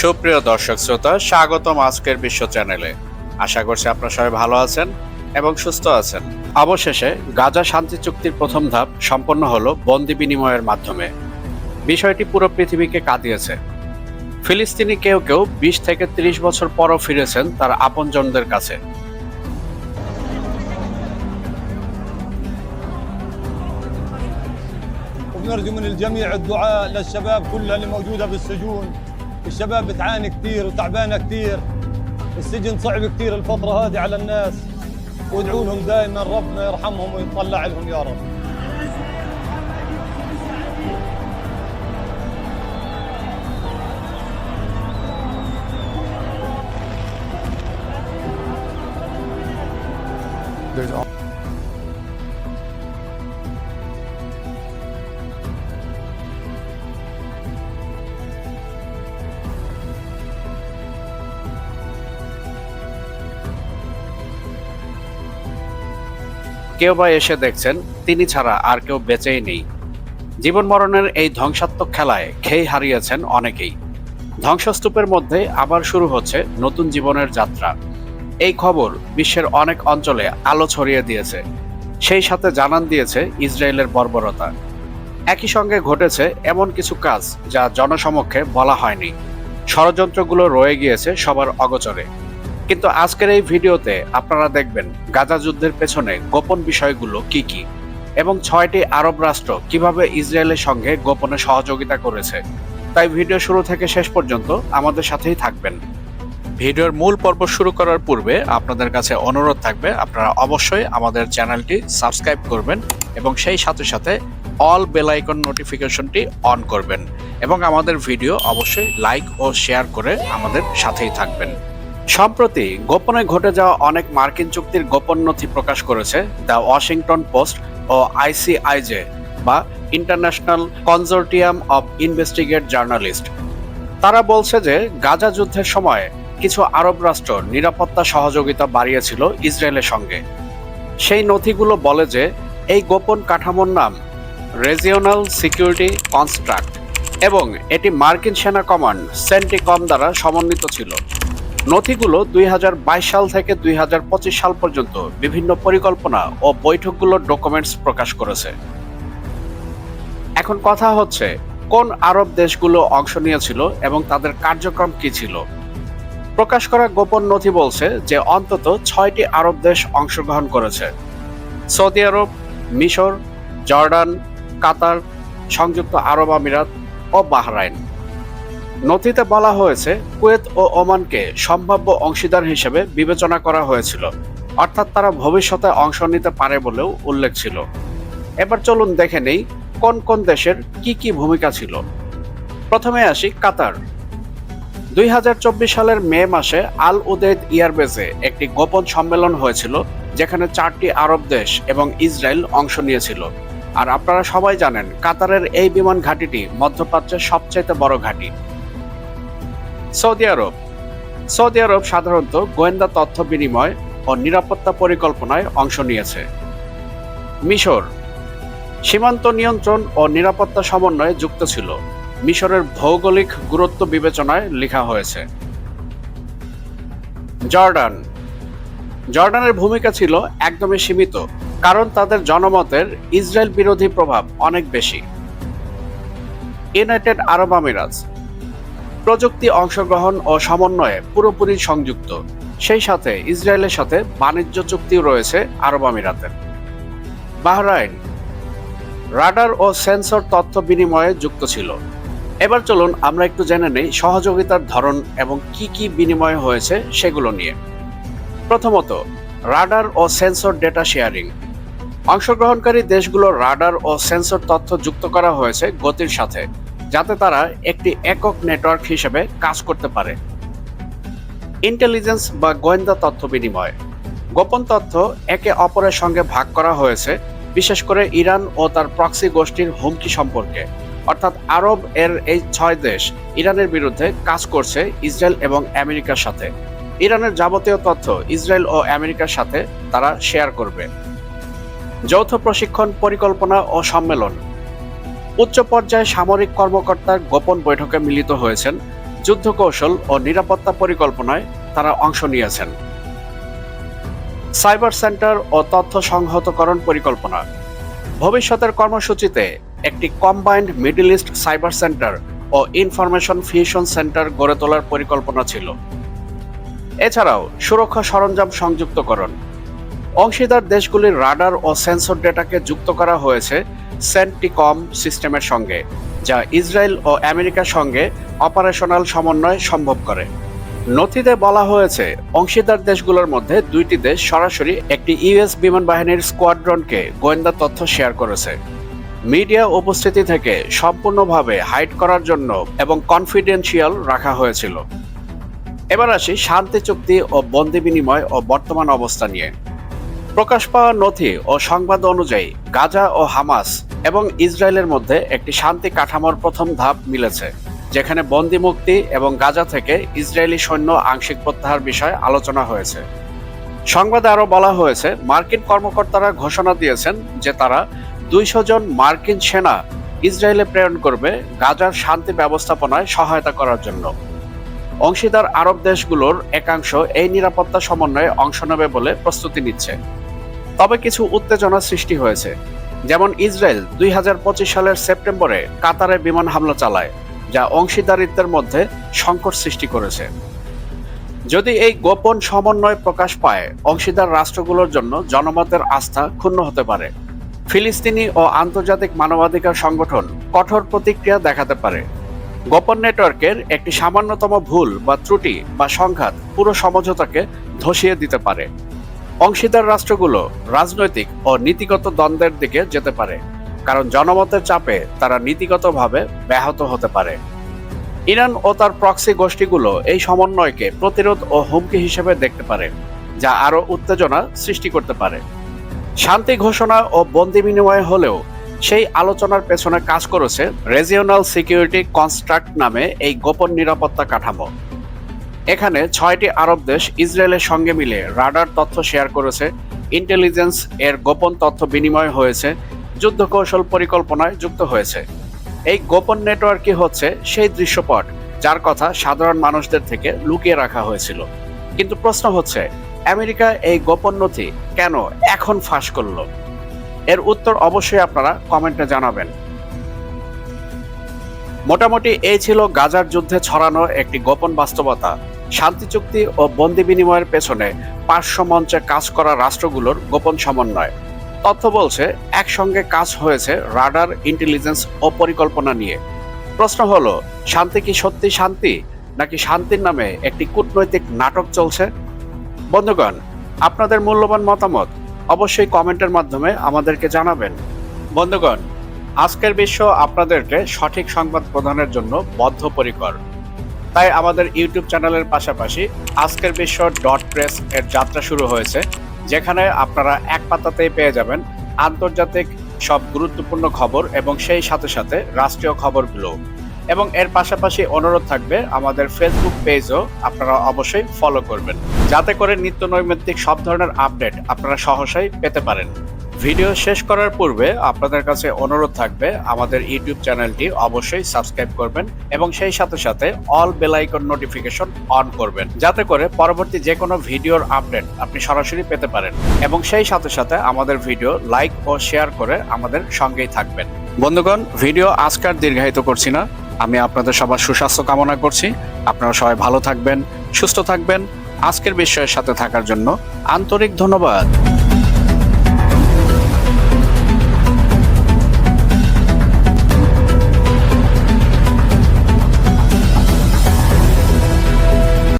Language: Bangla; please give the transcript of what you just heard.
সুপ্রিয় দর্শক শ্রোতা স্বাগতম আজকের বিশ্ব চ্যানেলে আশা করছি আপনারা সবাই ভালো আছেন এবং সুস্থ আছেন অবশেষে গাজা শান্তি চুক্তির প্রথম ধাপ সম্পন্ন হলো বন্দি বিনিময়ের মাধ্যমে বিষয়টি পুরো পৃথিবীকে কাঁদিয়েছে ফিলিস্তিনি কেউ কেউ বিশ থেকে ত্রিশ বছর পরও ফিরেছেন তার আপনজনদের কাছে وبنرجو من الجميع الدعاء للشباب كلها اللي موجودة بالسجون الشباب بتعاني كثير وتعبانة كثير السجن صعب كثير الفترة هذه على الناس. وادعوا لهم دائما ربنا يرحمهم ويطلع لهم يا رب. There's all কেউ বা এসে দেখছেন, তিনি ছাড়া আর কেউ বেঁচেই নেই। জীবন মরণের এই ধ্বংসাত্মক খেলায় খেই হারিয়েছেন অনেকেই। ধ্বংসস্তূপের মধ্যে আবার শুরু হচ্ছে নতুন জীবনের যাত্রা। এই খবর বিশ্বের অনেক অঞ্চলে আলো ছড়িয়ে দিয়েছে। সেই সাথে জানান দিয়েছে ইসরায়েলের বর্বরতা। একই সঙ্গে ঘটেছে এমন কিছু কাজ যা জনসমক্ষে বলা হয়নি। ষড়যন্ত্রগুলো রয়ে গিয়েছে সবার অগচরে। কিন্তু আজকের এই ভিডিওতে আপনারা দেখবেন গাজা যুদ্ধের পেছনে গোপন বিষয়গুলো কি কি, এবং ছয়টি আরব রাষ্ট্র কীভাবে ইসরায়েলের সঙ্গে গোপনে সহযোগিতা করেছে। তাই ভিডিও শুরু থেকে শেষ পর্যন্ত আমাদের সাথেই থাকবেন। ভিডিওর মূল পর্ব শুরু করার পূর্বে আপনাদের কাছে অনুরোধ থাকবে, আপনারা অবশ্যই আমাদের চ্যানেলটি সাবস্ক্রাইব করবেন এবং সেই সাথে সাথে অল বেল আইকন নোটিফিকেশনটি অন করবেন এবং আমাদের ভিডিও অবশ্যই লাইক ও শেয়ার করে আমাদের সাথেই থাকবেন। সম্প্রতি গোপনে ঘটে যাওয়া অনেক মার্কিন চুক্তির গোপন নথি প্রকাশ করেছে দ্য ওয়াশিংটন পোস্ট ও আইসিআইজে বা International Consortium of Investigate Journalist. তারা বলছে যে গাজা যুদ্ধের সময় কিছু আরব রাষ্ট্র নিরাপত্তা সহযোগিতা বাড়িয়েছিল ইসরায়েলের সঙ্গে। সেই নথিগুলো বলে যে এই গোপন কাঠামোর নাম রেজিওনাল সিকিউরিটি কনস্ট্রাক্ট এবং এটি মার্কিন সেনা কমান্ড সেন্টিকম দ্বারা সমন্বিত ছিল। নথিগুলো দুই হাজার বাইশ সাল থেকে দুই হাজার পঁচিশ সাল পর্যন্ত বিভিন্ন পরিকল্পনা ও বৈঠকগুলোর ডকুমেন্টস প্রকাশ করেছে। এখন কথা হচ্ছে, কোন আরব দেশগুলো অংশ নিয়েছিল এবং তাদের কার্যক্রম কি ছিল? প্রকাশ করা গোপন নথি বলছে যে অন্তত ছয়টি আরব দেশ অংশগ্রহণ করেছে। সৌদি আরব, মিশর, জর্ডান, কাতার, সংযুক্ত আরব আমিরাত ও বাহরাইন। নথিতে বলা হয়েছে, কুয়েত ও ওমানকে সম্ভাব্য অংশীদার হিসেবে বিবেচনা করা হয়েছিল। অর্থাৎ তারা ভবিষ্যতে অংশ নিতে পারে বলেও উল্লেখ ছিল। এবার চলুন দেখে নেই, কোন কোন দেশের কি কি ভূমিকা ছিল। প্রথমে আসি কাতার। দুই হাজার চব্বিশ সালের মে মাসে আল উদেদ ইয়ারবেজে একটি গোপন সম্মেলন হয়েছিল, যেখানে চারটি আরব দেশ এবং ইসরায়েল অংশ নিয়েছিল। আর আপনারা সবাই জানেন, কাতারের এই বিমান ঘাঁটিটি মধ্যপ্রাচ্যের সবচাইতে বড় ঘাঁটি। সৌদি আরব। সৌদি আরব সাধারণত গোয়েন্দা তথ্য বিনিময় ও নিরাপত্তা পরিকল্পনায় অংশ নিয়েছে। মিশর সীমান্ত নিয়ন্ত্রণ ও নিরাপত্তা সমন্বয়ে যুক্ত ছিল। মিশরের ভৌগোলিক গুরুত্ব বিবেচনায় লেখা হয়েছে। জর্ডান জর্ডানের ভূমিকা ছিল একদমই সীমিত, কারণ তাদের জনমতের ইসরায়েল বিরোধী প্রভাব অনেক বেশি। ইউনাইটেড আরব আমিরাত প্রযুক্তি অংশগ্রহণ ও সমন্বয়ে পুরোপুরি সংযুক্ত। সেই সাথে ইসরায়েলের সাথে বাণিজ্য চুক্তিও রয়েছে আরব আমিরাতের। বাহরাইন, রাডার ও সেন্সর তথ্য বিনিময়ে যুক্ত ছিল। এবার চলুন আমরা একটু জেনে নেই সহযোগিতার ধরন এবং কি কি বিনিময় হয়েছে সেগুলো নিয়ে। প্রথমত, রাডার ও সেন্সর ডেটা শেয়ারিং। অংশগ্রহণকারী দেশগুলোর রাডার ও সেন্সর তথ্য যুক্ত করা হয়েছে গতির সাথে। যাতে তারা একটি একক নেটওয়ার্ক হিসেবে কাজ করতে পারে। ইন্টেলিজেন্স বা গোয়েন্দা তথ্য বিনিময়। গোপন তথ্য একে অপরের সঙ্গে ভাগ করা হয়েছে, বিশেষ করে ইরান ও তার প্রক্সি গোষ্ঠীর হুমকি সম্পর্কে। অর্থাৎ আরব এর এই ছয় দেশ ইরানের বিরুদ্ধে কাজ করছে ইসরায়েল এবং আমেরিকার সাথে। ইরানের যাবতীয় তথ্য ইসরায়েল ও আমেরিকার সাথে তারা শেয়ার করবে। যৌথ প্রশিক্ষণ পরিকল্পনা ও সম্মেলন। উচ্চ পর্যায়ে সামরিক কর্মকর্তার গোপন বৈঠকে মিলিত হয়েছেন যুদ্ধ কৌশল ও নিরাপত্তা পরিকল্পনায় তারা অংশ নিয়েছেন। সাইবার সেন্টার ও তথ্য সংহতকরণ পরিকল্পনা। ভবিষ্যতের কর্মসূচিতে একটি combined Middle East cyber centre ও ইনফরমেশন ফিউশন সেন্টার গড়ে তোলার পরিকল্পনা ছিল। এছাড়াও সুরক্ষা সরঞ্জাম সংযুক্তকরণ। অংশীদার দেশগুলির রাডার ও সেন্সর ডেটাকে যুক্ত করা হয়েছে সেন্টিকম সিস্টেমের সঙ্গে, যা ইসরায়েল ও আমেরিকার সঙ্গে অপারেশনাল সমন্বয় সম্ভব করে। নথিতে বলা হয়েছে, অংশীদার দেশগুলোর মধ্যে দুইটি দেশ সরাসরি একটি ইউএস বিমান বাহিনীর স্কোয়াড্রনকে গোয়েন্দা তথ্য শেয়ার করেছে। মিডিয়া উপস্থিতি থেকে সম্পূর্ণভাবে হাইড করার জন্য এবং কনফিডেন্সিয়াল রাখা হয়েছিল। এবার আসি শান্তি, চুক্তি ও বন্দি বিনিময় ও বর্তমান অবস্থা নিয়ে। প্রকাশ পাওয়া নথি ও সংবাদ অনুযায়ী, গাজা ও হামাস এবং ইসরায়েলের মধ্যে একটি শান্তি কাঠামোর প্রথম ধাপ মিলেছে, যেখানে বন্দি মুক্তি এবং গাজা থেকে ইসরায়েলি সৈন্য আংশিক প্রত্যাহার বিষয়ে আলোচনা হয়েছে। সংবাদে আরও বলা হয়েছে, মার্কিন কর্মকর্তারা ঘোষণা দিয়েছেন যে তারা দুইশো জন মার্কিন সেনা ইসরায়েলে প্রেরণ করবে গাজার শান্তি ব্যবস্থাপনায় সহায়তা করার জন্য। অংশীদার আরব দেশগুলোর একাংশ এই নিরাপত্তা সমন্বয়ে অংশ নেবে বলে প্রস্তুতি নিচ্ছে। তবে কিছু উত্তেজনা সৃষ্টি হয়েছে। যেমন ইসরায়েল দুই হাজার পঁচিশ সালের সেপ্টেম্বরে কাতারে বিমান হামলা চালায়, যা অংশীদারিত্বের মধ্যে সংকট সৃষ্টি করেছে। যদি এই গোপন সমন্বয় প্রকাশ পায়, অংশীদার রাষ্ট্রগুলোর জন্য জনমতের আস্থা ক্ষুণ্ণ হতে পারে। ফিলিস্তিনি ও আন্তর্জাতিক মানবাধিকার সংগঠন কঠোর প্রতিক্রিয়া দেখাতে পারে। গোপন নেটওয়ার্কের একটি সামান্যতম ভুল বা ত্রুটি বা সংঘাত পুরো সমঝোতাকে ধসিয়ে দিতে পারে। অংশীদার রাষ্ট্রগুলো রাজনৈতিক ও নীতিগত দ্বন্দ্বের দিকে যেতে পারে, কারণ জনমতের চাপে তারা নীতিগতভাবে ব্যাহত হতে পারে। ইরান ও তার প্রক্সি গোষ্ঠীগুলো এই সমন্বয়কে প্রতিরোধ ও হুমকি হিসেবে দেখতে পারে, যা আরও উত্তেজনা সৃষ্টি করতে পারে। শান্তি ঘোষণা ও বন্দি বিনিময় হলেও সেই আলোচনার পেছনে কাজ করেছে রেজিওনাল সিকিউরিটি কনস্ট্রাক্ট নামে এই গোপন নিরাপত্তা কাঠামো। এখানে ছয়টি আরব দেশ ইসরায়েলের সঙ্গে মিলে রাডার তথ্য শেয়ার করেছে। ইন্টেলিজেন্স এর গোপন তথ্য বিনিময় হয়েছে যুদ্ধ কৌশল পরিকল্পনায় যুক্ত হয়েছে। এই গোপন নেটওয়ার্কই হচ্ছে সেই দৃশ্যপট, যার কথা সাধারণ মানুষদের থেকে লুকিয়ে রাখা হয়েছিল। কিন্তু প্রশ্ন হচ্ছে, আমেরিকা এই গোপন নথি কেন এখন ফাঁস করল? এর উত্তর অবশ্যই আপনারা কমেন্টে জানাবেন। মোটামুটি এই ছিল গাজার যুদ্ধে ছড়ানো একটি গোপন বাস্তবতা। শান্তি চুক্তি ও বন্দি বিনিময়ের পেছনে পার্শ্ব মঞ্চে কাজ করা রাষ্ট্রগুলোর গোপন সমন্বয়। তথ্য বলছে, একসঙ্গে কাজ হয়েছে রাডার ইন্টেলিজেন্স ও পরিকল্পনা নিয়ে। প্রশ্ন হলো, শান্তি কি সত্যি শান্তি, নাকি শান্তির নামে একটি কূটনৈতিক নাটক চলছে? বন্ধুগণ, আপনাদের মূল্যবান মতামত অবশ্যই কমেন্টের মাধ্যমে আমাদেরকে জানাবেন। বন্ধুগণ, আজকের বিশ্ব আপনাদেরকে সঠিক সংবাদ প্রদানের জন্য বদ্ধপরিকর। তাই আমাদের ইউটিউব চ্যানেলের পাশাপাশি আজকের বিশ্ব ডট প্রেস এর যাত্রা শুরু হয়েছে, যেখানে আপনারা এক পাতাতেই পেয়ে যাবেন আন্তর্জাতিক সব গুরুত্বপূর্ণ খবর এবং সেই সাথে সাথে রাষ্ট্রীয় খবরগুলো। এবং এর পাশাপাশি অনুরোধ থাকবে, আমাদের ফেসবুক পেজও আপনারা অবশ্যই ফলো করবেন। যাতে করে নিত্য নৈমিত্তিক সব ধরনের আপডেট আপনারা সহসাই পেতে পারেন। ভিডিও শেষ করার পূর্বে আপনাদের কাছে অনুরোধ থাকবে, আমাদের ইউটিউব চ্যানেলটি অবশ্যই সাবস্ক্রাইব করবেন এবং সেই সাথে সাথে অল বেলাইকন নোটিফিকেশন অন করবেন, যাতে করে পরবর্তী যে কোনো ভিডিওর আপডেট আপনি সরাসরি পেতে পারেন। এবং সেই সাথে সাথে আমাদের ভিডিও লাইক ও শেয়ার করে আমাদের সঙ্গেই থাকবেন। বন্ধুগণ, ভিডিও আজকার দীর্ঘায়িত করছি না। আমি আপনাদের সবার সুস্বাস্থ্য কামনা করছি। আপনারা সবাই ভালো থাকবেন, সুস্থ থাকবেন। আজকের বিষয়ের সাথে থাকার জন্য আন্তরিক ধন্যবাদ।